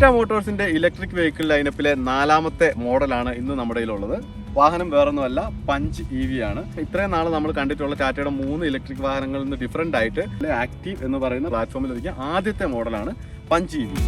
ടാറ്റ മോട്ടോഴ്സിന്റെ electric vehicle ലൈനപ്പിലെ നാലാമത്തെ മോഡലാണ് ഇന്ന് നമ്മുടെ കയ്യിലുള്ളത്. വാഹനം വേറൊന്നുമല്ല പഞ്ച് ഇ വി ആണ്. ഇത്രയും നാൾ നമ്മൾ കണ്ടിട്ടുള്ള ടാറ്റയുടെ മൂന്ന് ഇലക്ട്രിക് വാഹനങ്ങളിൽ നിന്ന് ഡിഫറെന്റ് ആയിട്ട് ആക്റ്റീവ് എന്ന് പറയുന്ന പ്ലാറ്റ്ഫോമിൽ ഒതുക്കിയ ആദ്യത്തെ മോഡലാണ് പഞ്ച് ഇ വി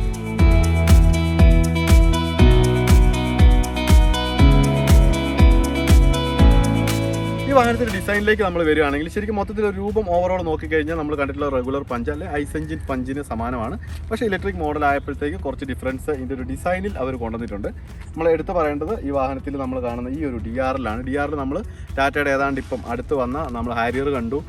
ഈ വാഹനത്തിന്റെ ഡിസൈനിലേക്ക് നമ്മൾ വരികയാണെങ്കിൽ ശരിക്കും മൊത്തത്തിൽ ഒരു രൂപം ഓവറോൾ നോക്കിക്കഴിഞ്ഞാൽ നമ്മൾ കണ്ടിട്ടുള്ള റെഗുലർ പഞ്ച് അല്ലെ? ഐസ് എഞ്ചിൻ പഞ്ചിന് സമാനമാണ്. പക്ഷേ ഇലക്ട്രിക് മോഡൽ ആയപ്പോഴത്തേക്ക് കുറച്ച് ഡിഫറൻസ് ഇതിന്റെ ഒരു ഡിസൈനിൽ അവർ കൊണ്ടുവന്നിട്ടുണ്ട്. നമ്മൾ എടുത്തു പറയേണ്ടത് ഈ വാഹനത്തിൽ നമ്മൾ കാണുന്ന ഈ ഒരു ഡി ആറിലാണ് ഡി ആറിൽ നമ്മൾ ടാറ്റയുടെ ഏതാണ്ട് ഇപ്പം അടുത്ത് വന്ന നമ്മൾ ഹാരിയർ കണ്ടു.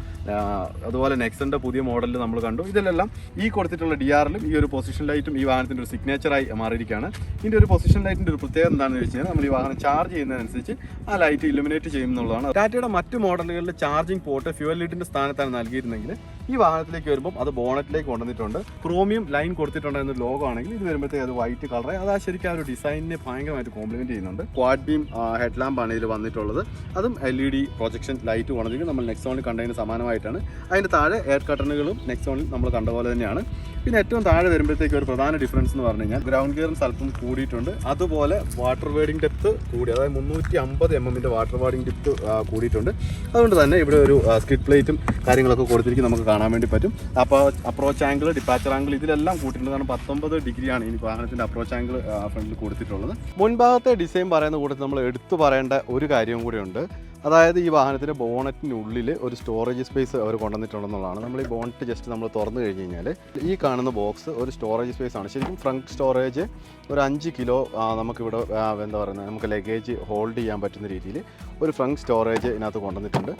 അതുപോലെ നെക്സന്റെ പുതിയ മോഡലിൽ നമ്മൾ കണ്ടു. ഇതിലെല്ലാം ഈ കൊടുത്തിട്ടുള്ള ഡി ആറിലും ഈ ഒരു പൊസിഷൻ ലൈറ്റും ഈ വാഹനത്തിന്റെ ഒരു സിഗ്നേച്ചറായി മാറിയിരിക്കുകയാണ്. ഇതിന്റെ ഒരു പൊസിഷൻ ലൈറ്റിന്റെ ഒരു പ്രത്യേകത എന്താണെന്ന് വെച്ച് കഴിഞ്ഞാൽ നമ്മൾ ഈ വാഹനം ചാർജ് ചെയ്യുന്നതനുസരിച്ച് ആ ലൈറ്റ് ഇലുമിനേറ്റ് ചെയ്യുന്നുള്ളതാണ് ടാറ്റയുടെ മറ്റ് മോഡലുകളിൽ ചാർജിംഗ് പോർട്ട് ഫ്യൂവൽ ലൈറ്റിന്റെ സ്ഥാനത്താണ് നൽകിയിരുന്നെങ്കിൽ ഈ വാഹനത്തിലേക്ക് വരുമ്പോൾ അത് ബോണറ്റിലേക്ക് കൊണ്ടുവന്നിട്ടുണ്ട്. ക്രോമിയം ലൈൻ കൊടുത്തിട്ടുണ്ട് എന്ന ലോഗോ ആണെങ്കിൽ ഇത് വരുമ്പോഴത്തേക്ക് അത് വൈറ്റ് കളർ അത് ആ ശരിക്കും ആ ഒരു ഡിസൈനിനെ ഭയങ്കരമായിട്ട് കോംപ്ലിമെന്റ് ചെയ്യുന്നുണ്ട്. ക്വാഡ് ബീം ഹെഡ് ലാമ്പ് ആണ് ഇതിൽ വന്നിട്ടുള്ളത്. അതും L E D projection light കൊണ്ടിരിക്കും നമ്മൾ നെക്സോണിൽ കണ്ടതിന് സമാനമായിട്ടാണ്. അതിന്റെ താഴെ എയർ കട്ടണുകളും നെക്സോണിൽ നമ്മൾ കണ്ട പോലെ തന്നെയാണ്. പിന്നെ ഏറ്റവും താഴെ വരുമ്പോഴത്തേക്ക് ഒരു പ്രധാന ഡിഫറൻസ് എന്ന് പറഞ്ഞു കഴിഞ്ഞാൽ ഗ്രൗണ്ട് ഗിയറും അല്പം കൂടിയിട്ടുണ്ട്. അതുപോലെ വാട്ടർ വേഡിംഗ് ഡെപ്ത് കൂടി അതായത് മുന്നൂറ്റി അമ്പത് എം എമ്മിന്റെ വാട്ടർ വേഡിംഗ് ഡെപ്ത് കൂടിയിട്ടുണ്ട്. അതുകൊണ്ട് തന്നെ ഇവിടെ ഒരു സ്കിഡ് പ്ലേറ്റും കാര്യങ്ങളൊക്കെ കൊടുത്തിരിക്കും നമുക്ക് കാണാൻ വേണ്ടി പറ്റും. അപ്പോൾ അപ്രോച്ച് ആംഗിൾ ഡിപ്പാച്ചർ ആംഗിൾ ഇതിലെല്ലാം കൂട്ടിയിട്ടുണ്ട്. കാരണം പത്തൊമ്പത് ഡിഗ്രിയാണ് ഈ വാഹനത്തിന്റെ അപ്രോച്ച് ആംഗിൾ ഫ്രണ്ടിൽ കൊടുത്തിട്ടുള്ളത്. മുൻഭാഗത്തെ ഡിസൈൻ പറയുന്ന കൂട്ടത്തിൽ നമ്മൾ എടുത്തു പറയേണ്ട ഒരു കാര്യവും കൂടിയുണ്ട് അതായത് ഈ വാഹനത്തിന്റെ ബോണറ്റിനുള്ളിൽ ഒരു സ്റ്റോറേജ് സ്പേസ് അവർ കൊണ്ടുവന്നിട്ടുണ്ടെന്നുള്ളതാണ്. നമ്മൾ ഈ ബോണറ്റ് ജസ്റ്റ് നമ്മൾ തുറന്നു കഴിഞ്ഞ് കഴിഞ്ഞാൽ ഈ കാണുന്ന ബോക്സ് ഒരു സ്റ്റോറേജ് സ്പേസ് ആണ്. ശരിക്കും ഫ്രണ്ട് സ്റ്റോറേജ് ഒരു അഞ്ച് കിലോ നമുക്കിവിടെ എന്താ പറയുന്നത് നമുക്ക് ലഗേജ് ഹോൾഡ് ചെയ്യാൻ പറ്റുന്ന രീതിയിൽ ഒരു ഫ്രണ്ട് സ്റ്റോറേജ് ഇതിനകത്ത് കൊണ്ടുവന്നിട്ടുണ്ട്.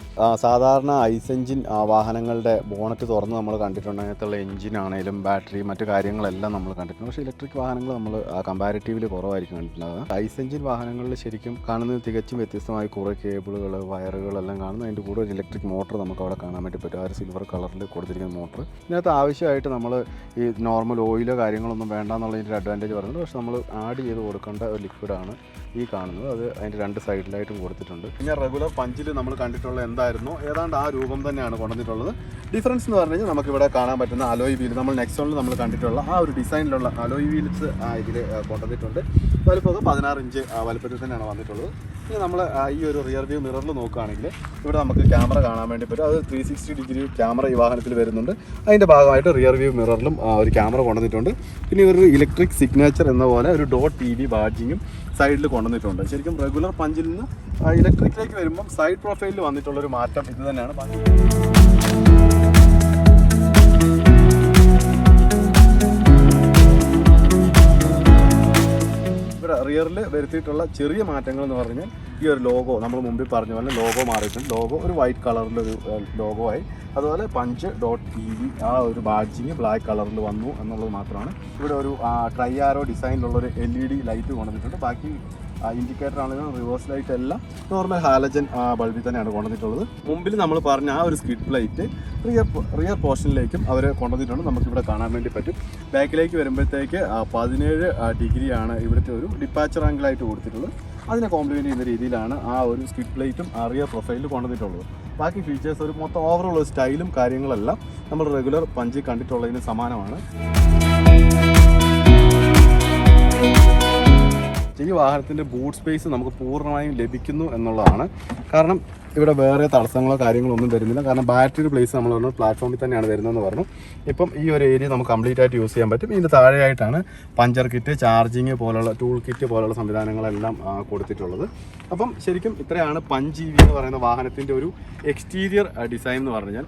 സാധാരണ ഐസ് എഞ്ചിൻ വാഹനങ്ങളുടെ ബോണറ്റ് തുറന്ന് നമ്മൾ കണ്ടിട്ടുണ്ട്. അതിനകത്തുള്ള ആണെങ്കിലും ബാറ്ററി മറ്റു കാര്യങ്ങളെല്ലാം നമ്മൾ കണ്ടിട്ടുണ്ട്. പക്ഷേ ഇലക്ട്രിക് വാഹനങ്ങൾ നമ്മൾ കമ്പാരിറ്റീവ്ലി കുറവായിരിക്കും കണ്ടിട്ടുള്ളത്. ഐസ് എഞ്ചിൻ വാഹനങ്ങളിൽ ശരിക്കും കാണുന്നത് തികച്ചും വ്യത്യസ്തമായി കുറേ കേബിളുകൾ വയറുകളെല്ലാം കാണുന്നു അതിന്റെ കൂടെ ഒരു ഇലക്ട്രിക് മോട്ടർ നമുക്ക് അവിടെ കാണാൻ വേണ്ടി പറ്റും. ആ ഒരു സിൽവർ കളറിൽ കൊടുത്തിരിക്കുന്ന മോട്ടർ ഇതിനകത്ത് ആവശ്യമായിട്ട് നമ്മൾ ഈ നോർമൽ ഓയിലോ കാര്യങ്ങളൊന്നും വേണ്ട എന്നുള്ളതിന്റെ അഡ്വാന്റേജ് പറയുന്നത് പക്ഷേ നമ്മൾ ആഡ് ചെയ്ത് കൊടുക്കേണ്ട ഒരു ലിക്വിഡാണ് ഈ കാണുന്നത്. അത് അതിന്റെ രണ്ട് സൈഡിലായിട്ടും കൊടുത്തിട്ടുണ്ട്. പിന്നെ റെഗുലർ പഞ്ചിൽ നമ്മൾ കണ്ടിട്ടുള്ള എന്തായിരുന്നു? ഏതാണ്ട് ആ രൂപം തന്നെയാണ് കൊണ്ടുവന്നിട്ടുള്ളത്. ഡിഫറൻസ് എന്ന് പറഞ്ഞു കഴിഞ്ഞാൽ നമുക്കിവിടെ കാണാൻ പറ്റുന്ന അലോയ് വീൽ നമ്മൾ നെക്സോണിൽ നമ്മൾ കണ്ടിട്ടുള്ള ആ ഒരു ഡിസൈനിലുള്ള അലോയ് വീൽസ് ഇതിൽ കൊണ്ടുവന്നിട്ടുണ്ട്. വലുപ്പമൊക്കെ പതിനാറ് ഇഞ്ച് വലുപ്പത്തിൽ തന്നെയാണ് വന്നിട്ടുള്ളത്. ഇനി നമ്മൾ ഈ ഒരു റിയർ വ്യൂ മിററിൽ നോക്കുകയാണെങ്കിൽ ഇവിടെ നമുക്ക് ക്യാമറ കാണാൻ വേണ്ടി പറ്റും. അത് ത്രീ സിക്സ്റ്റി ഡിഗ്രി ക്യാമറ ഈ വാഹനത്തിൽ വരുന്നുണ്ട്. അതിന്റെ ഭാഗമായിട്ട് റിയർ വ്യൂ മിററിലും ഒരു ക്യാമറ കൊണ്ടുവന്നിട്ടുണ്ട്. പിന്നെ ഒരു ഇലക്ട്രിക് സിഗ്നേച്ചർ എന്ന പോലെ ഒരു ഡോട്ട് ടി വി ബാഡ്ജിങ്ങും സൈഡിൽ കൊണ്ടുവന്നിട്ടുണ്ട്. ശരിക്കും റെഗുലർ പഞ്ചിൽ നിന്ന് ഇലക്ട്രിക്കിലേക്ക് വരുമ്പം സൈഡ് പ്രൊഫൈലിൽ വന്നിട്ടുള്ളൊരു മാറ്റം ഇത് തന്നെയാണ്. ഇവിടെ റിയറിൽ വരുത്തിയിട്ടുള്ള ചെറിയ മാറ്റങ്ങൾ എന്ന് പറഞ്ഞാൽ ഈ ഒരു ലോഗോ നമ്മൾ മുമ്പിൽ പറഞ്ഞ പോലെ ലോഗോ മാറിയിട്ടുണ്ട്. ലോഗോ ഒരു വൈറ്റ് കളറിലൊരു ലോഗോ ആയി. അതുപോലെ പഞ്ച് ഡോട്ട് ടി വി ആ ഒരു ബാഡ്ജിങ് ബ്ലാക്ക് കളറിൽ വന്നു എന്നുള്ളത് മാത്രമാണ്. ഇവിടെ ഒരു ട്രൈ ആരോ ഡിസൈനിലുള്ള ഒരു എൽ ഇ ഡി ലൈറ്റ് കൊണ്ടുവന്നിട്ടുണ്ട്. ബാക്കി ഇൻഡിക്കേറ്റർ ആണെങ്കിലും റിവേഴ്സ് ലൈറ്റ് എല്ലാം നോർമൽ ഹാലജൻ ബൾബിൽ തന്നെയാണ് കൊണ്ടുവന്നിട്ടുള്ളത്. മുമ്പിൽ നമ്മൾ പറഞ്ഞ ആ ഒരു സ്കിഡ് പ്ലേറ്റ് റിയർ റിയർ പോർഷനിലേക്കും അവർ കൊണ്ടുവന്നിട്ടുണ്ട്. നമുക്കിവിടെ കാണാൻ വേണ്ടി പറ്റും. ബാക്കിലേക്ക് വരുമ്പോഴത്തേക്ക് പതിനേഴ് ഡിഗ്രിയാണ് ഇവിടുത്തെ ഒരു ഡിപ്പാച്ചർ ആംഗിളായിട്ട് കൊടുത്തിട്ടുള്ളത്. അതിനെ കോംപ്ലിമെന്റ് ചെയ്യുന്ന രീതിയിലാണ് ആ ഒരു സ്കിഡ് പ്ലേറ്റും ആ റിയർ പ്രൊഫൈലിൽ കൊണ്ടുവന്നിട്ടുള്ളത്. ബാക്കി ഫീച്ചേഴ്സ് ഒരു മൊത്തം ഓവറോൾ സ്റ്റൈലും കാര്യങ്ങളെല്ലാം നമ്മൾ റെഗുലർ പഞ്ചി കണ്ടിട്ടുള്ളതിന് സമാനമാണ്. ഈ വാഹനത്തിന്റെ ബൂട്ട് സ്പേസ് നമുക്ക് പൂർണമായും ലഭിക്കുന്നു എന്നുള്ളതാണ്. കാരണം ഇവിടെ വേറെ തടസ്സങ്ങളോ കാര്യങ്ങളോ ഒന്നും വരുന്നില്ല. കാരണം ബാറ്ററി പ്ലേസ് നമ്മൾ പറഞ്ഞു പ്ലാറ്റ്ഫോമിൽ തന്നെയാണ് വരുന്നതെന്ന് പറഞ്ഞു. ഇപ്പം ഈ ഒരു ഏരിയ നമുക്ക് കംപ്ലീറ്റ് ആയിട്ട് യൂസ് ചെയ്യാൻ പറ്റും. ഇതിന്റെ താഴെയായിട്ടാണ് പഞ്ചർ കിറ്റ് ചാർജിങ് പോലുള്ള ടൂൾ കിറ്റ് പോലുള്ള സംവിധാനങ്ങളെല്ലാം കൊടുത്തിട്ടുള്ളത്. അപ്പം ശരിക്കും ഇത്രയാണ് പഞ്ച് ഇ വി എന്ന് പറയുന്ന വാഹനത്തിന്റെ ഒരു എക്സ്റ്റീരിയർ ഡിസൈൻ എന്ന് പറഞ്ഞാൽ.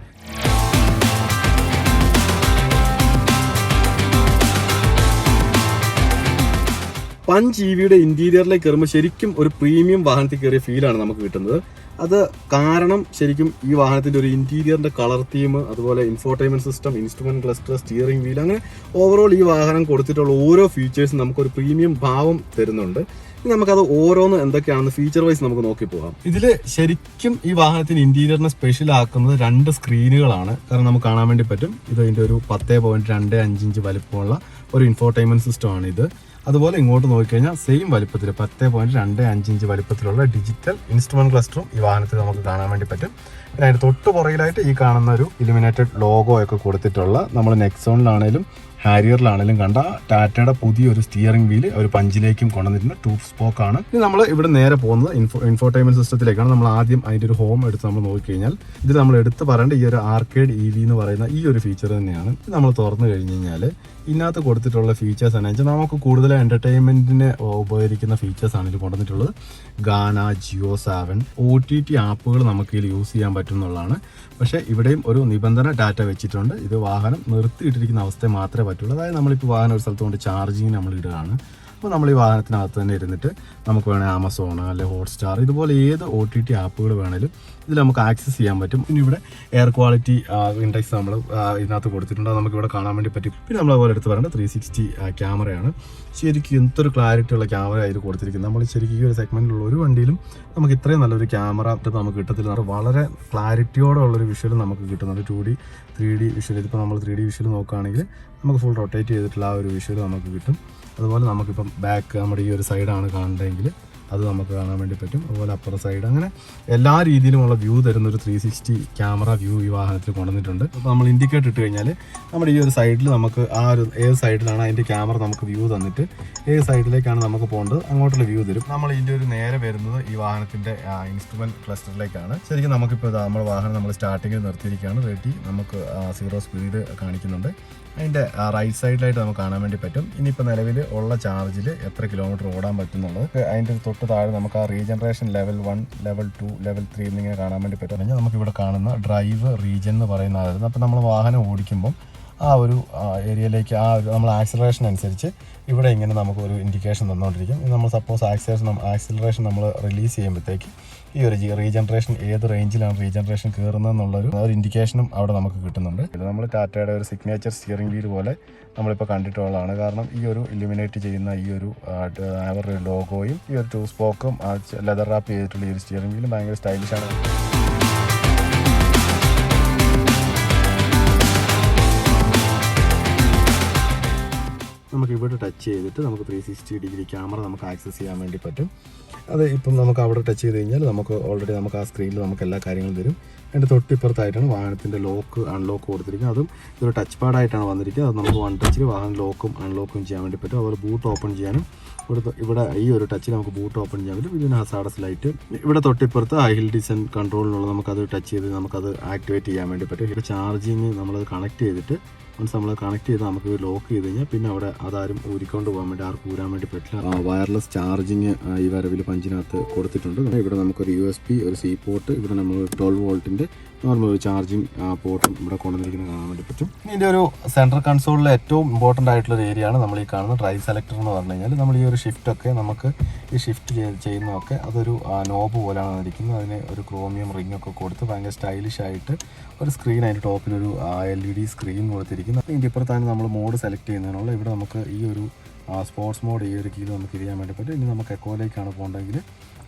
പഞ്ച് ഇ വിയുടെ ഇന്റീരിയറിലേക്ക് കയറുമ്പോൾ ശരിക്കും ഒരു പ്രീമിയം വാഹനത്തിൽ കയറിയ ഫീലാണ് നമുക്ക് കിട്ടുന്നത്. അത് കാരണം ശരിക്കും ഈ വാഹനത്തിന്റെ ഒരു ഇന്റീരിയറിന്റെ കളർ തീം അതുപോലെ infotainment system instrument cluster steering wheel അങ്ങനെ ഓവറോൾ ഈ വാഹനം കൊടുത്തിട്ടുള്ള ഓരോ ഫീച്ചേഴ്സും നമുക്കൊരു പ്രീമിയം ഭാവം തരുന്നുണ്ട്. ഇനി നമുക്കത് ഓരോന്ന് എന്തൊക്കെയാണെന്ന് ഫീച്ചർ വൈസ് നമുക്ക് നോക്കി പോകാം. ഇതിൽ ശരിക്കും ഈ വാഹനത്തിന് ഇന്റീരിയറിനെ സ്പെഷ്യൽ ആക്കുന്നത് രണ്ട് സ്ക്രീനുകളാണ് കാരണം നമുക്ക് കാണാൻ വേണ്ടി പറ്റും. ഇത് അതിന്റെ ഒരു പത്തേ പോയിന്റ് രണ്ട് അഞ്ച് ഇഞ്ച് വലിപ്പമുള്ള ഒരു ഇൻഫോർടൈൻമെന്റ് സിസ്റ്റം ആണ് ഇത് അതുപോലെ ഇങ്ങോട്ട് നോക്കിക്കഴിഞ്ഞാൽ സെയിം വലിപ്പത്തിൽ പത്ത് പോയിന്റ് രണ്ട് അഞ്ച് ഇഞ്ച് വലിപ്പത്തിലുള്ള ഡിജിറ്റൽ ഇൻസ്ട്രുമെന്റ് ക്ലസ്റ്ററും ഈ വാഹനത്തിൽ നമുക്ക് കാണാൻ വേണ്ടി പറ്റും. പിന്നെ അതിന് തൊട്ട് പുറകിലായിട്ട് ഈ കാണുന്ന ഒരു ഇലുമിനേറ്റഡ് ലോഗോ ഒക്കെ കൊടുത്തിട്ടുള്ള നമ്മൾ നെക്സോണിലാണേലും ഹാരിയറിലാണെങ്കിലും കണ്ട ടാറ്റയുടെ പുതിയൊരു സ്റ്റിയറിംഗ് വീൽ ഒരു പഞ്ചിലേക്കും കൊണ്ടുവന്നിട്ടുണ്ട് സ്പോക്ക് ആണ്. ഇനി നമ്മൾ ഇവിടെ നേരെ പോകുന്നത് ഇൻഫോ ഇൻഫോർടൈൻമെന്റ് സിസ്റ്റത്തിലേക്കാണ് നമ്മൾ ആദ്യം അതിന്റെ ഒരു ഹോം എടുത്ത് നമ്മൾ നോക്കിക്കഴിഞ്ഞാൽ ഇത് നമ്മൾ എടുത്ത് പറയേണ്ട ഈ ഒരു ആർക്കേഡ് ഇ വി എന്ന് പറയുന്ന ഈ ഒരു ഫീച്ചർ തന്നെയാണ്. ഇത് നമ്മൾ തുറന്നു കഴിഞ്ഞ് കഴിഞ്ഞാൽ ഇതിനകത്ത് കൊടുത്തിട്ടുള്ള ഫീച്ചേഴ്സ് എന്ന് വെച്ചാൽ നമുക്ക് കൂടുതൽ എന്റർടൈൻമെന്റിന് ഉപകരിക്കുന്ന ഫീച്ചേഴ്സ് ആണ് ഇതിൽ കൊണ്ടുവന്നിട്ടുള്ളത്. Gaana Jio Saavn O T T ആപ്പുകൾ നമുക്ക് ഇതിൽ യൂസ് ചെയ്യാൻ പറ്റും എന്നുള്ളതാണ് പക്ഷേ ഇവിടെയും ഒരു നിബന്ധന ഡാറ്റ വെച്ചിട്ടുണ്ട്. ഇത് വാഹനം നിർത്തിയിട്ടിരിക്കുന്ന അവസ്ഥ മാത്രമേ പറ്റുള്ളൂ. അതായത് നമ്മളിപ്പോൾ വാഹനം ഒരു സ്ഥലത്ത് കൊണ്ട് ചാർജിങ് നമ്മൾ ഇടുകയാണ് അപ്പോൾ നമ്മൾ ഈ വാഹനത്തിനകത്ത് തന്നെ ഇരുന്നിട്ട് നമുക്ക് വേണേൽ ആമസോൺ അല്ലെങ്കിൽ ഹോട്ട്സ്റ്റാർ ഇതുപോലെ ഏത് ഒ ടി ടി ആപ്പുകൾ വേണേലും ഇതിൽ നമുക്ക് ആക്സസ് ചെയ്യാൻ പറ്റും. ഇനി ഇവിടെ എയർ ക്വാളിറ്റി ഇൻഡെക്സ് നമ്മൾ ഇതിനകത്ത് കൊടുത്തിട്ടുണ്ട്. നമുക്ക് ഇവിടെ കാണാൻ വേണ്ടി പറ്റും. പിന്നെ നമ്മൾ അതുപോലെ എടുത്ത് പറയേണ്ടത് ത്രീ സിക്സ്റ്റി ക്യാമറയാണ് ശരിക്കും എന്തൊരു ക്ലാരിറ്റി ഉള്ള ക്യാമറ അതിൽ കൊടുത്തിരിക്കുന്നത്. നമ്മൾ ശരിക്കും ഈ ഒരു സെഗ്മെന്റിലുള്ള ഒരു വണ്ടിയിലും നമുക്ക് ഇത്രയും നല്ലൊരു ക്യാമറ നമുക്ക് കിട്ടത്തില്ല. വളരെ ക്ലാരിറ്റിയോടെ ഉള്ളൊരു വിഷ്വൽ നമുക്ക് കിട്ടുന്നുണ്ട്. Two D three D visual ഇതിപ്പോൾ നമ്മൾ ത്രീ ഡി വിഷ്വൽ നോക്കുകയാണെങ്കിൽ നമുക്ക് ഫുൾ റൊട്ടേറ്റ് ചെയ്തിട്ടുള്ള ആ ഒരു വിഷ്വൽ നമുക്ക് കിട്ടും. അതുപോലെ നമുക്കിപ്പം ബാക്ക് നമ്മുടെ ഈ ഒരു സൈഡാണ് കാണേണ്ടതെങ്കിൽ അത് നമുക്ക് കാണാൻ വേണ്ടി പറ്റും. അതുപോലെ അപ്പുറ സൈഡ് അങ്ങനെ എല്ലാ രീതിയിലുമുള്ള വ്യൂ തരുന്ന ഒരു ത്രീ സിക്സ്റ്റി ക്യാമറ വ്യൂ ഈ വാഹനത്തിൽ കൊണ്ടുവന്നിട്ടുണ്ട്. അപ്പോൾ നമ്മൾ ഇൻഡിക്കേറ്റ് ഇട്ട് കഴിഞ്ഞാൽ നമ്മുടെ ഈ ഒരു സൈഡിൽ നമുക്ക് ആ ഒരു ഏത് സൈഡിലാണ് അതിന്റെ ക്യാമറ നമുക്ക് വ്യൂ തന്നിട്ട് ഏത് സൈഡിലേക്കാണ് നമുക്ക് പോകേണ്ടത് അങ്ങോട്ടുള്ള വ്യൂ തരും. നമ്മൾ ഇതിന്റെ ഒരു നേരെ വരുന്നത് ഈ വാഹനത്തിന്റെ ഇൻസ്ട്രുമെന്റ് ക്ലസ്റ്ററിലേക്കാണ് ശരിക്കും നമുക്കിപ്പോൾ നമ്മുടെ വാഹനം നമ്മൾ സ്റ്റാർട്ടിങ്ങിൽ നിർത്തിയിരിക്കുകയാണ്. റെഡി നമുക്ക് സീറോ സ്പീഡ് കാണിക്കുന്നുണ്ട്. അതിന്റെ റൈറ്റ് സൈഡിലായിട്ട് നമുക്ക് കാണാൻ വേണ്ടി പറ്റും. ഇനിയിപ്പോൾ നിലവിൽ ഉള്ള ചാർജിൽ എത്ര കിലോമീറ്റർ ഓടാൻ പറ്റുന്നുള്ളത്. അതിന്റെ ഒരു തൊട്ട് താഴെ നമുക്ക് ആ regeneration level one level two level three എന്നിങ്ങനെ കാണാൻ വേണ്ടി പറ്റും. അല്ലെങ്കിൽ നമുക്ക് ഇവിടെ കാണുന്ന ഡ്രൈവ് റീജൻ എന്ന് പറയുന്ന ആയിരുന്നു. അപ്പോൾ നമ്മൾ വാഹനം ഓടിക്കുമ്പം ആ ഒരു ഏരിയയിലേക്ക് ആ ഒരു നമ്മൾ ആക്സിലറേഷൻ അനുസരിച്ച് ഇവിടെ ഇങ്ങനെ നമുക്കൊരു ഇൻഡിക്കേഷൻ തന്നുകൊണ്ടിരിക്കും നമ്മൾ സപ്പോസ് ആക്സിലേഷൻ ആക്സിലറേഷൻ നമ്മൾ റിലീസ് ചെയ്യുമ്പോഴത്തേക്ക് ഈ ഒരു റീജനറേഷൻ ഏത് റേഞ്ചിലാണ് റീജനറേഷൻ കയറുന്നത് എന്നുള്ളൊരു ഒരു ഇൻഡിക്കേഷനും അവിടെ നമുക്ക് കിട്ടുന്നുണ്ട്. ഇത് നമ്മൾ ടാറ്റയുടെ ഒരു സിഗ്നേച്ചർ സ്റ്റിയറിംഗ് വീൽ പോലെ നമ്മളിപ്പോൾ കണ്ടിട്ടുള്ളതാണ്. കാരണം ഈ ഒരു ഇലുമിനേറ്റ് ചെയ്യുന്ന ഈ ഒരു അവരുടെ ലോഗോയും ഈ ഒരു ടൂ സ്പോക്കും ലെതർ റാപ്പ് ചെയ്തിട്ടുള്ള ഈ ഒരു സ്റ്റിയറിംഗ് വീലും ഭയങ്കര സ്റ്റൈലിഷാണ് ഇവിടെ ടച്ച് ചെയ്തിട്ട് നമുക്ക് ത്രീ സിക്സ്റ്റി ഡിഗ്രി ക്യാമറ നമുക്ക് ആക്സസ് ചെയ്യാൻ വേണ്ടി പറ്റും. അത് ഇപ്പം നമുക്ക് അവിടെ ടച്ച് ചെയ്ത് കഴിഞ്ഞാൽ നമുക്ക് ഓൾറെഡി നമുക്ക് ആ സ്ക്രീനിൽ നമുക്ക് എല്ലാ കാര്യങ്ങളും തരും അതിന്റെ തൊട്ടിപ്പുറത്തായിട്ടാണ് വാഹനത്തിന്റെ ലോക്ക് അൺലോക്ക് കൊടുത്തിരിക്കുന്നത്. അതും ഇതൊരു ടച്ച് പാഡായിട്ടാണ് വന്നിരിക്കുന്നത്. അത് നമുക്ക് വൺ ടച്ചിൽ വാഹനം ലോക്കും അൺലോക്കും ചെയ്യാൻ വേണ്ടി പറ്റും. അതുപോലെ ബൂട്ട് ഓപ്പൺ ചെയ്യാനും ഇവിടെ ഇവിടെ ഈ ഒരു ടച്ചിൽ നമുക്ക് ബൂട്ട് ഓപ്പൺ ചെയ്യാൻ പറ്റും. ഇതിന് ഹസാഡസ് ലൈറ്റ് ഇവിടെ തൊട്ടിപ്പുറത്ത് ഹിൽ ഡിസൈൻ കൺട്രോളിനുള്ള നമുക്കത് ടച്ച് ചെയ്ത് നമുക്കത് ആക്ടിവേറ്റ് ചെയ്യാൻ വേണ്ടി പറ്റും. ഇവിടെ ചാർജിങ് നമ്മളത് കണക്ട് ചെയ്തിട്ട് വൺസ് നമ്മൾ കണക്ട് ചെയ്ത് നമുക്ക് ലോക്ക് ചെയ്ത് കഴിഞ്ഞാൽ പിന്നെ അവിടെ അതാരും ഊരിക്കൊണ്ട് പോകാൻ വേണ്ടി ആർക്കും ഊരാൻ വേണ്ടി പറ്റില്ല. വയർലെസ് ചാർജിങ് ഈ വരവിൽ പഞ്ചിനകത്ത് കൊടുത്തിട്ടുണ്ട്. ഇവിടെ നമുക്കൊരു യു എസ് പി ഒരു സി പോർട്ട് ഇവിടെ നമ്മൾ ട്വൽവ് വോൾട്ടിന്റെ നോർമൽ ചാർജിങ് പോർട്ടും ഇവിടെ കൊണ്ടുവന്നിരിക്കുന്നത് കാണാൻ വേണ്ടി പറ്റും. ഇതിന്റെ ഒരു സെൻട്രൽ കൺസോളിലെ ഏറ്റവും ഇമ്പോർട്ടന്റ് ആയിട്ടുള്ള ഒരു ഏരിയയാണ് നമ്മൾ ഈ കാണുന്ന ഡ്രൈവ് സെലക്ടർ എന്ന് പറഞ്ഞു കഴിഞ്ഞാൽ നമ്മൾ ഈ ഒരു ഷിഫ്റ്റ് ഒക്കെ നമുക്ക് ഈ ഷിഫ്റ്റ് ചെയ്യുന്നതൊക്കെ അതൊരു നോബ് പോലെയാണ് വന്നിരിക്കുന്നത്. അതിന് ഒരു ക്രോമിയം റിംഗ് ഒക്കെ കൊടുത്ത് ഭയങ്കര സ്റ്റൈലിഷ് ആയിട്ട് ഒരു സ്ക്രീൻ അതിന്റെ ടോപ്പിലൊരു എൽ ഇ ഡി സ്ക്രീൻ കൊടുത്തിരിക്കുന്നു. ഇതിന്റെ ഇപ്പുറത്താണ് നമ്മൾ മോഡ് സെലക്ട് ചെയ്യുന്നതിനുള്ള. ഇവിടെ നമുക്ക് ഈ ഒരു സ്പോർട്സ് മോഡ് ഈ ഒരു കീഴിൽ നമുക്ക് ചെയ്യാൻ വേണ്ടി പറ്റും. ഇനി നമുക്ക് എക്കോയിലേക്കാണ് പോകേണ്ടതെങ്കിൽ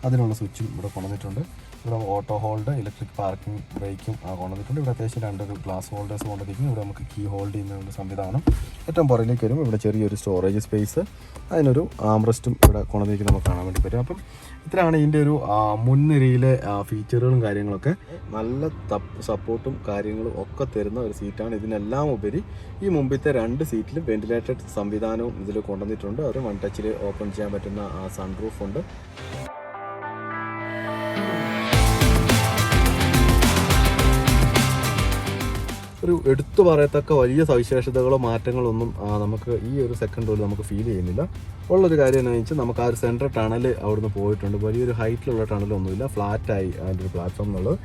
അതിനുള്ള സ്വിച്ചും ഇവിടെ കൊണ്ടുവന്നിട്ടുണ്ട്. ഇവിടെ ഓട്ടോ ഹോൾഡ് ഇലക്ട്രിക് പാർക്കിംഗ് ബ്രേക്കും കൊണ്ടുവന്നിട്ടുണ്ട് ഇവിടെ അത്യാവശ്യം രണ്ട് ഗ്ലാസ് ഹോൾഡേഴ്സ് കൊണ്ടിരിക്കുന്നു ഇവിടെ നമുക്ക് കീ ഹോൾഡ് ചെയ്യുന്ന സംവിധാനം ഏറ്റവും പുറകിലേക്ക് വരും. ഇവിടെ ചെറിയൊരു സ്റ്റോറേജ് സ്പേസ് അതിനൊരു ആംറസ്റ്റും ഇവിടെ കൊണ്ടുവന്നിരിക്കുന്നത് നമുക്ക് കാണാൻ വേണ്ടി പറ്റും. അപ്പം ഇത്രയാണ് ഇതിന്റെ ഒരു മുൻനിരയിലെ ഫീച്ചറുകളും കാര്യങ്ങളൊക്കെ. നല്ല സപ്പോർട്ടും കാര്യങ്ങളും ഒക്കെ തരുന്ന ഒരു സീറ്റാണ് ഇതിനെല്ലാം ഉപരി ഈ മുമ്പിലത്തെ രണ്ട് സീറ്റിലും വെന്റിലേറ്റഡ് സംവിധാനവും ഇതിൽ കൊണ്ടുവന്നിട്ടുണ്ട്. അവർ വൺ ടച്ചിൽ ഓപ്പൺ ചെയ്യാൻ പറ്റുന്ന സൺറൂഫ് ഉണ്ട്. ഒരു എടുത്തു പറയത്തക്ക വലിയ സവിശേഷതകളോ മാറ്റങ്ങളോ ഒന്നും നമുക്ക് ഈ ഒരു സെക്കൻഡ് റോയിൽ നമുക്ക് ഫീൽ ചെയ്യുന്നില്ല. ഉള്ളൊരു കാര്യം എന്ന് വെച്ചാൽ നമുക്ക് ആ ഒരു സെൻട്രൽ ടണൽ അവിടുന്ന് പോയിട്ടുണ്ട്. വലിയൊരു ഹൈറ്റിലുള്ള ടണലൊന്നുമില്ല ഫ്ലാറ്റായി അതിന്റെ ഒരു പ്ലാറ്റ്ഫോം എന്നുള്ളത്.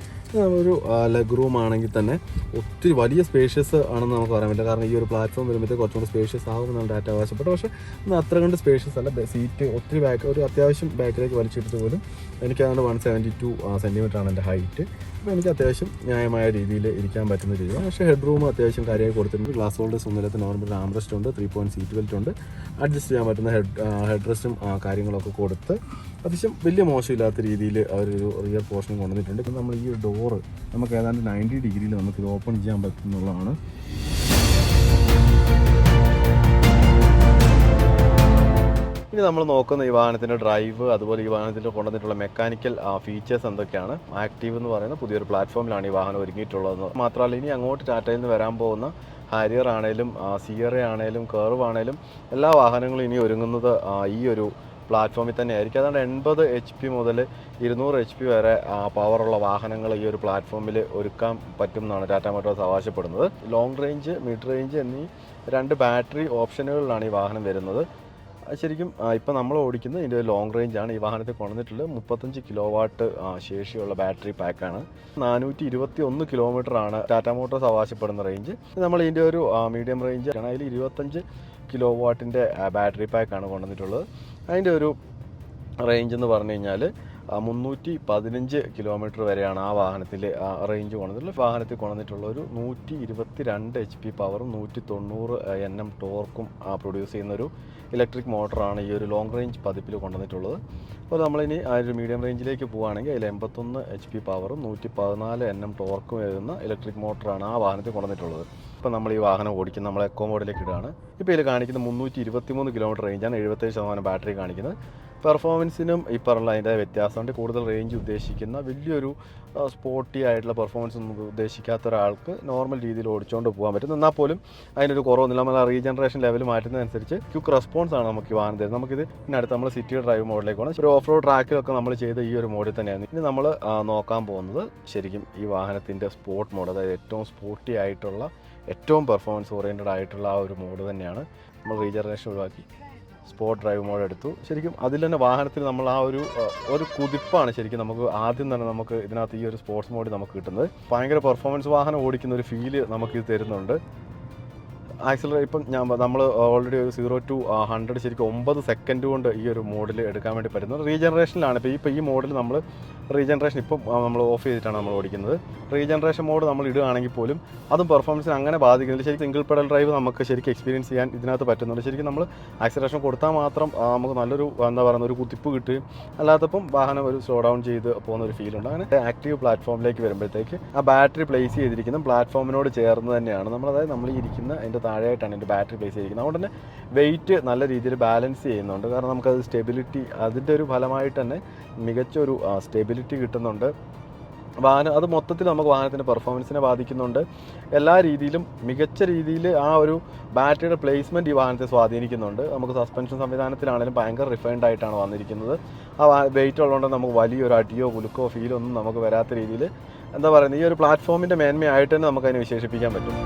ഒരു ലെഗ് റൂം ആണെങ്കിൽ തന്നെ ഒത്തിരി വലിയ സ്പേഷ്യസ് ആണെന്ന് നമുക്ക് പറയാൻ പറ്റില്ല. കാരണം ഈ ഒരു പ്ലാറ്റ്ഫോം വരുമ്പോഴത്തേക്ക് കുറച്ചും കൂടി സ്പേഷ്യസ് ആകുമെന്നാണ് ഡാറ്റ ആവശ്യപ്പെട്ടു പക്ഷേ ഇന്ന് അത്ര കണ്ട് സ്പേഷ്യസ് അല്ല. സീറ്റ് ഒത്തിരി ബാക്ക് ഒരു അത്യാവശ്യം ബാക്കിലേക്ക് വലിച്ചെടുത്ത് പോലും എനിക്ക് അതുകൊണ്ട് വൺ സെവന്റി ടു സെന്റിമീറ്റർ ആണ് എന്റെ ഹൈറ്റ് അപ്പോൾ എനിക്ക് അത്യാവശ്യം ന്യായമായ രീതിയിൽ ഇരിക്കാൻ പറ്റുന്ന രീതിയാണ് പക്ഷേ ഹെഡ് റൂം അത്യാവശ്യം കാര്യമായി കൊടുത്തിട്ടുണ്ട്. ഗ്ലാസ് ഹോൾഡേഴ്സ് ഒന്നിലത്ത് നോർമൽ ആംറസ്റ്റ് ഉണ്ട് ത്രീ പോയിന്റ് സീറ്റ് ബെൽറ്റ് ഉണ്ട്. അഡ്ജസ്റ്റ് ചെയ്യാൻ പറ്റുന്ന ഹെഡ് ഹെഡ് റെസ്റ്റും കാര്യങ്ങളൊക്കെ കൊടുത്ത് അത്യാവശ്യം വലിയ മോശമില്ലാത്ത രീതിയിൽ അവരൊരു റിയർ പോർഷൻ കൊണ്ടുവന്നിട്ടുണ്ട്. ഇപ്പം നമ്മൾ ഈ ഡോറ് നമുക്ക് ഏതാണ്ട് നയന്റി ഡിഗ്രിയിൽ നമുക്ക് ഇത് ഓപ്പൺ ചെയ്യാൻ പറ്റുന്നുള്ളതാണ്. ഇനി നമ്മൾ നോക്കുന്ന ഈ വാഹനത്തിന്റെ ഡ്രൈവ് അതുപോലെ ഈ വാഹനത്തിൽ കൊണ്ടുവന്നിട്ടുള്ള മെക്കാനിക്കൽ ഫീച്ചേഴ്സ് എന്തൊക്കെയാണ്? ആക്റ്റീവ് എന്ന് പറയുന്ന പുതിയൊരു പ്ലാറ്റ്ഫോമിലാണ് ഈ വാഹനം ഒരുങ്ങിയിട്ടുള്ളത്. മാത്രമല്ല ഇനി അങ്ങോട്ട് ടാറ്റയിൽ നിന്ന് വരാൻ പോകുന്ന ഹാരിയർ ആണേലും സിയറ ആണേലും കേർവ് ആണേലും എല്ലാ വാഹനങ്ങളും ഇനി ഒരുങ്ങുന്നത് ഈ ഒരു പ്ലാറ്റ്ഫോമിൽ തന്നെ ആയിരിക്കും അതുകൊണ്ട് എൺപത് എച്ച് പി മുതൽ ഇരുന്നൂറ് എച്ച് പി വരെ പവറുള്ള വാഹനങ്ങൾ ഈ ഒരു പ്ലാറ്റ്ഫോമിൽ ഒരുക്കാൻ പറ്റും എന്നാണ് ടാറ്റ മോട്ടോഴ്സ് അവകാശപ്പെടുന്നത്. ലോങ് റേഞ്ച് മിഡ് റേഞ്ച് എന്നീ രണ്ട് ബാറ്ററി ഓപ്ഷനുകളിലാണ് ഈ വാഹനം വരുന്നത്. ശരിക്കും ഇപ്പം നമ്മൾ ഓടിക്കുന്നത് ഇതിന്റെ ലോങ് റേഞ്ച് ആണ്. ഈ വാഹനത്തിൽ കൊണ്ടുവന്നിട്ടുള്ളത് മുപ്പത്തഞ്ച് കിലോ വാട്ട് ശേഷിയുള്ള ബാറ്ററി പാക്കാണ് നാനൂറ്റി ഇരുപത്തി ഒന്ന് കിലോമീറ്റർ ആണ് ടാറ്റ മോട്ടോഴ്സ് അവകാശപ്പെടുന്ന റേഞ്ച് നമ്മൾ ഇതിന്റെ ഒരു മീഡിയം റേഞ്ച് ആണ് അതിൽ ഇരുപത്തഞ്ച് കിലോ വാട്ടിന്റെ ബാറ്ററി പാക്കാണ് കൊണ്ടുവന്നിട്ടുള്ളത്. അതിന്റെ ഒരു റേഞ്ച് എന്ന് പറഞ്ഞു കഴിഞ്ഞാൽ മുന്നൂറ്റി പതിനഞ്ച് കിലോമീറ്റർ വരെയാണ് ആ വാഹനത്തിൽ റേഞ്ച് കൊണ്ടുള്ള വാഹനത്തിൽ കൊണ്ടുവന്നിട്ടുള്ള ഒരു നൂറ്റി ഇരുപത്തി രണ്ട് എച്ച് പി പവറും നൂറ്റി തൊണ്ണൂറ് എൻ എം ടോർക്കും പ്രൊഡ്യൂസ് ചെയ്യുന്നൊരു ഇലക്ട്രിക് മോട്ടറാണ് ഈ ഒരു ലോങ് റേഞ്ച് പതിപ്പിൽ കൊണ്ടുവന്നിട്ടുള്ളത്. അപ്പോൾ നമ്മളിനി ആ ഒരു മീഡിയം റേഞ്ചിലേക്ക് പോവുകയാണെങ്കിൽ അതിൽ എൺപത്തൊന്ന് എച്ച് പി പവറും നൂറ്റി പതിനാല് എൻ എം ടോർക്കും എഴുതുന്ന ഇലക്ട്രിക് മോട്ടറാണ് ആ വാഹനത്തിൽ കൊണ്ടുവന്നിട്ടുള്ളത്. ഇപ്പോൾ നമ്മൾ ഈ വാഹനം ഓടിക്കുന്ന നമ്മൾ എക്കോ മോഡിലേക്ക് ഇടുകയാണ്. ഇപ്പോൾ ഇതിൽ കാണിക്കുന്ന മുന്നൂറ്റി ഇരുപത്തി മൂന്ന് കിലോമീറ്റർ റേഞ്ചാണ് എഴുപത്തേഴ് ശതമാനം ബാറ്ററി കാണിക്കുന്നത്. പെർഫോമൻസിനും ഈ പറഞ്ഞ അതിന്റെ വ്യത്യാസമുണ്ട്. കൂടുതൽ റേഞ്ച് ഉദ്ദേശിക്കുന്ന വലിയൊരു സ്പോർട്ടി ആയിട്ടുള്ള പെർഫോമൻസ് ഒന്നും ഉദ്ദേശിക്കാത്ത ഒരാൾക്ക് നോർമൽ രീതിയിൽ ഓടിച്ചുകൊണ്ട് പോകാൻ പറ്റും. എന്നാൽ പോലും അതിനൊരു കുറവൊന്നുമില്ല നമ്മൾ റീജനറേഷൻ ലെവൽ മാറ്റുന്നതനുസരിച്ച് ക്യുക്ക് റെസ്പോൺസ് ആണ് നമുക്ക് വാഹനം തരുന്നത്. നമുക്കിത് ഇനി അടുത്ത് നമ്മൾ സിറ്റി ഡ്രൈവ് മോഡിലേക്ക് പോകണം. ഒരു ഓഫ് റോഡ് ട്രാക്കിലൊക്കെ നമ്മൾ ചെയ്ത ഈ ഒരു മോഡിൽ തന്നെയാണ്. ഇനി നമ്മൾ നോക്കാൻ പോകുന്നത് ശരിക്കും ഈ വാഹനത്തിന്റെ സ്പോർട്ട് മോഡ് അതായത് ഏറ്റവും സ്പോർട്ടി ആയിട്ടുള്ള ഏറ്റവും പെർഫോമൻസ് ഓറിയന്റഡ് ആയിട്ടുള്ള ആ ഒരു മോഡ് തന്നെയാണ്. നമ്മൾ റീജനറേഷൻ ഒഴിവാക്കി. സ്പോർട്ട് ഡ്രൈവ് മോഡ് എടുത്തു. ശരിക്കും അതിൽ തന്നെ വാഹനത്തിൽ നമ്മൾ ആ ഒരു ഒരു കുതിപ്പാണ് ശരിക്കും നമുക്ക് ആദ്യം തന്നെ നമുക്ക് ഇതിനകത്ത് ഈ ഒരു സ്പോർട്സ് മോഡ് നമുക്ക് കിട്ടുന്നത്. ഭയങ്കര പെർഫോമൻസ് വാഹനം ഓടിക്കുന്ന ഒരു ഫീൽ നമുക്ക് ഇത് തരുന്നുണ്ട്. ആക്സിലർ ഇപ്പം ഞാൻ നമ്മൾ ഓൾറെഡി ഒരു സീറോ ടു ഹൺഡ്രഡ് ശരിക്കും ഒമ്പത് സെക്കൻഡ് കൊണ്ട് ഈ ഒരു മോഡിൽ എടുക്കാൻ വേണ്ടി പറ്റുന്നത്. റീജനറേഷനിലാണ് ഇപ്പോൾ ഇപ്പോൾ ഈ മോഡിൽ നമ്മൾ റീജനറേഷൻ ഇപ്പം നമ്മൾ ഓഫ് ചെയ്തിട്ടാണ് നമ്മൾ ഓടിക്കുന്നത്. റീജനറേഷൻ മോഡ് നമ്മൾ ഇടുകയാണെങ്കിൽ പോലും അതും പെർഫോമൻസിന് അങ്ങനെ ബാധിക്കുന്നില്ല. ശരിക്കും സിംഗിൾ പെഡൽ ഡ്രൈവ് നമുക്ക് ശരിക്കും എക്സ്പീരിയൻസ് ചെയ്യാൻ ഇതിനകത്ത് പറ്റുന്നുണ്ട്. ശരിക്കും നമ്മൾ ആക്സിലറേഷൻ കൊടുത്താൽ മാത്രം നമുക്ക് നല്ലൊരു എന്താ പറയുക ഒരു കുത്തിപ്പ് കിട്ടുകയും അല്ലാത്തപ്പം വാഹനം ഒരു സ്ലോ ഡൗൺ ചെയ്ത് പോകുന്ന ഒരു ഫീൽ ഉണ്ട്. അങ്ങനെ ആക്റ്റീവ് പ്ലാറ്റ്ഫോമിലേക്ക് വരുമ്പോഴത്തേക്ക് ആ ബാറ്ററി പ്ലേസ് ചെയ്തിരിക്കുന്ന പ്ലാറ്റ്ഫോമിനോട് ചേർന്ന് തന്നെയാണ്. നമ്മൾ അതായത് നമ്മൾ ഇരിക്കുന്ന അതിന്റെ താഴെയായിട്ടാണ് എന്റെ ബാറ്ററി പ്ലേസ് ചെയ്തിരിക്കുന്നത് അതുകൊണ്ട് തന്നെ വെയിറ്റ് നല്ല രീതിയിൽ ബാലൻസ് ചെയ്യുന്നുണ്ട്. കാരണം നമുക്കത് സ്റ്റെബിലിറ്റി അതിന്റെ ഒരു ഫലമായിട്ട് തന്നെ മികച്ചൊരു സ്റ്റെബിലിറ്റി കിട്ടുന്നുണ്ട്. വാഹനം അത് മൊത്തത്തിൽ നമുക്ക് വാഹനത്തിന്റെ പെർഫോമൻസിനെ ബാധിക്കുന്നുണ്ട്. എല്ലാ രീതിയിലും മികച്ച രീതിയിൽ ആ ഒരു ബാറ്ററിയുടെ പ്ലേസ്മെന്റ് ഈ വാഹനത്തെ സ്വാധീനിക്കുന്നുണ്ട്. നമുക്ക് സസ്പെൻഷൻ സംവിധാനത്തിലാണെങ്കിലും ഭയങ്കര റിഫൈൻഡ് ആയിട്ടാണ് വന്നിരിക്കുന്നത്. ആ വെയിറ്റ് ഉള്ളതുകൊണ്ട് നമുക്ക് വലിയൊരു അടിയോ കുലുക്കോ ഫീലോ ഒന്നും നമുക്ക് വരാത്ത രീതിയിൽ എന്താ പറയുന്നത് ഈ ഒരു പ്ലാറ്റ്ഫോമിന്റെ മേന്മയായിട്ട് തന്നെ നമുക്കതിനെ വിശേഷിപ്പിക്കാൻ പറ്റും.